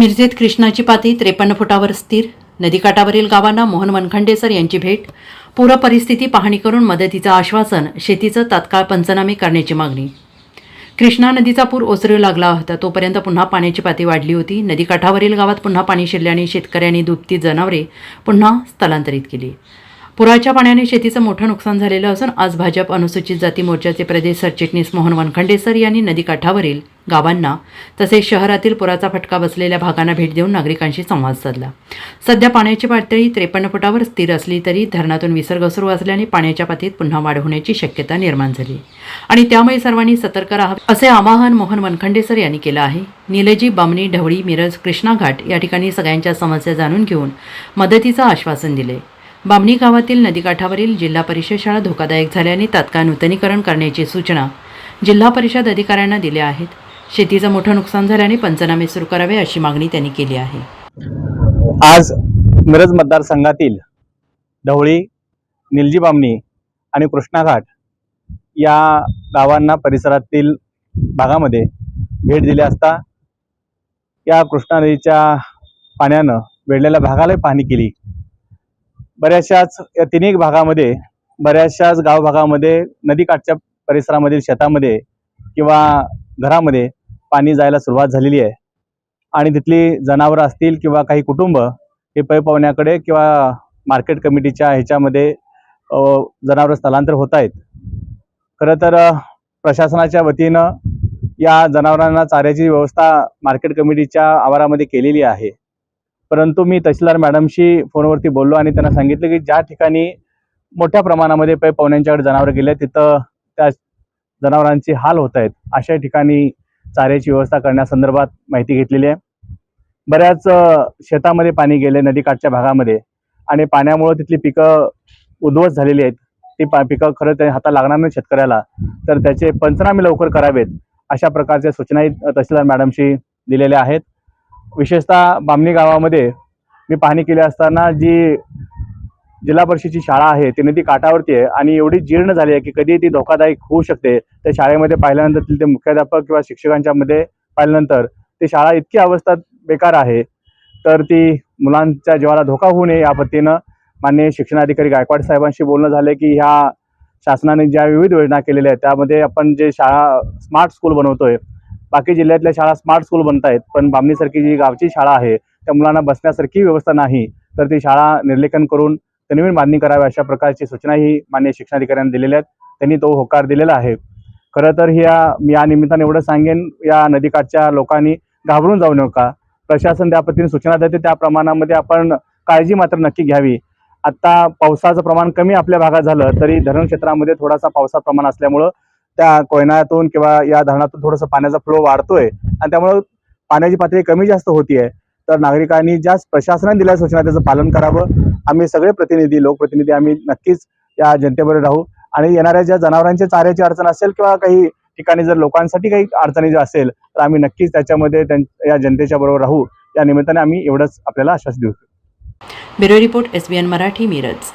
मिरजेत कृष्णाची पाती त्रेपन्न फुटावर स्थिर. नदीकाठावरील गावांना मोहन वनखंडेसर यांची भेट. पूर परिस्थिती पाहणी करून मदतीचं आश्वासन शेतीचं तात्काळ पंचनामे करण्याची मागणी. कृष्णा नदीचा पूर ओसरू लागला होता तोपर्यंत पुन्हा पाण्याची पाती वाढली होती. नदीकाठावरील गावात पुन्हा पाणी शिरल्याने शेतकऱ्यांनी दुभती जनावरे पुन्हा स्थलांतरित केली. पुराच्या पाण्याने शेतीचं मोठं नुकसान झालेलं असून आज भाजप अनुसूचित जाती मोर्चाचे प्रदेश सरचिटणीस मोहन वनखंडेसर यांनी नदीकाठावरील गावांना तसेच शहरातील पुराचा फटका बसलेल्या भागांना भेट देऊन नागरिकांशी संवाद साधला. सध्या पाण्याची पातळी त्रेपन्न फुटावर स्थिर असली तरी धरणातून विसर्ग सुरू असल्याने पाण्याच्या पातळीत पुन्हा वाढ होण्याची शक्यता निर्माण झाली. आणि त्यामुळे सर्वांनी सतर्क राहावे असे आवाहन मोहन वनखंडेसर यांनी केलं आहे. निलजी बामणी ढवळी मिरज कृष्णा घाट या ठिकाणी सगळ्यांच्या समस्या जाणून घेऊन मदतीचं आश्वासन दिले. बामणी गावातील नदीकाठावरील जिल्हा परिषद शाळा धोकादायक झाल्याने तात्काळ नूतनीकरण करण्याची सूचना जिल्हा परिषद अधिकाऱ्यांना दिल्या आहेत. शेतीचं मोठं नुकसान झाल्याने पंचनामे सुरू करावे अशी मागणी त्यांनी केली आहे. आज मिरज मतदारसंघातील ढवळी निलजी बामणी आणि कृष्णाघाट या गावांना परिसरातील भागामध्ये भेट दिली असता या कृष्णा नदीच्या पाण्यानं वेढलेल्या भागाला पाहणी केली. बऱ्याचशाच या तिन्ही भागामध्ये बऱ्याचशाच गाव भागामध्ये नदीकाठच्या परिसरामधील शेतामध्ये किंवा घरामध्ये पाणी जायला सुरुवात झालेली आहे. आणि तिथली जनावरं असतील किंवा काही कुटुंब हे पै पाहुण्याकडे किंवा मार्केट कमिटीच्या ह्याच्यामध्ये जनावरं स्थलांतर होत आहेत. खरं तर प्रशासनाच्या वतीनं या जनावरांना चाऱ्याची व्यवस्था मार्केट कमिटीच्या आवारामध्ये केलेली आहे. परंतु मी तहसीलदार मॅडमशी फोनवरती बोललो आणि त्यांना सांगितलं की ज्या ठिकाणी मोठ्या प्रमाणामध्ये पै पाहुण्यांच्याकडे जनावरं गेले तिथं त्या जनावरांचे हाल होत आहेत. अशा ठिकाणी चाऱ्याची व्यवस्था करण्यासंदर्भात माहिती घेतलेली आहे. बऱ्याच शेतामध्ये पाणी गेले नदीकाठच्या भागामध्ये आणि पाण्यामुळे तिथली पिकं उद्ध्वस्त झालेली आहेत. ती पा पिकं खरं ते हातात लागणार नाही शेतकऱ्याला तर त्याचे पंचनामे लवकर करावेत अशा प्रकारच्या सूचनाही तहसीलदार मॅडमशी दिलेल्या आहेत. विशेषतः बामणी गावामध्ये मी पाहणी केली असताना जी जिल्हा परिषदेची शाळा आहे ती नदी काठावरती आहे आणि एवढी जीर्ण झाली आहे की कधी ती धोकादायक होऊ शकते. त्या शाळेमध्ये पाहिल्यानंतर तिथे मुख्याध्यापक किंवा शिक्षकांच्या मध्ये पाहिल्यानंतर ती शाळा इतकी अवस्था बेकार आहे. तर ती मुलांच्या जीवाला धोका होऊ नये या पद्धतीनं माननीय शिक्षणाधिकारी गायकवाड साहेबांशी बोलणं झालं की ह्या शासनाने ज्या विविध योजना केलेल्या आहेत त्यामध्ये आपण जे शाळा स्मार्ट स्कूल बनवतोय बाकी जिल्ह्यातल्या शाळा स्मार्ट स्कूल बनत आहेत पण बामणीसारखी जी गावची शाळा आहे त्या मुलांना बसण्यासारखी व्यवस्था नाही तर ती शाळा निर्लेखन करून नवीन बांधणी करावी अशा प्रकारची सूचनाही मान्य शिक्षणाधिकाऱ्यांनी दिलेल्या आहेत. त्यांनी तो होकार दिलेला आहे. खरं तर ह्या मी या निमित्ताने एवढं सांगेन या नदीकाठच्या लोकांनी घाबरून जाऊ नका. प्रशासन त्या पद्धतीने सूचना देते त्या प्रमाणामध्ये आपण काळजी मात्र नक्की घ्यावी. आता पावसाचं प्रमाण कमी आपल्या भागात झालं तरी धरण क्षेत्रामध्ये थोडासा पावसाचं प्रमाण असल्यामुळं त्या कोयनातून किंवा या धरणातून थोडंसं पाण्याचा फ्लो वाढतोय आणि त्यामुळं पाण्याची पातळी कमी जास्त होतीये. तर नागरिकांनी ज्या प्रशासनाने दिल्या सूचना त्याचं पालन करावं. आम्ही सगळे प्रतिनिधी लोकप्रतिनिधी आम्ही नक्कीच या जनतेबरोबर राहू. आणि येणाऱ्या ज्या जनावरांच्या चाऱ्याची अडचण असेल किंवा काही ठिकाणी जर लोकांसाठी काही अडचणी ज्या असेल तर आम्ही नक्कीच त्याच्यामध्ये या जनतेच्या बरोबर राहू. या निमित्ताने आम्ही एवढंच आपल्याला आश्वास देऊ. Bureau report S Marathi Miraj.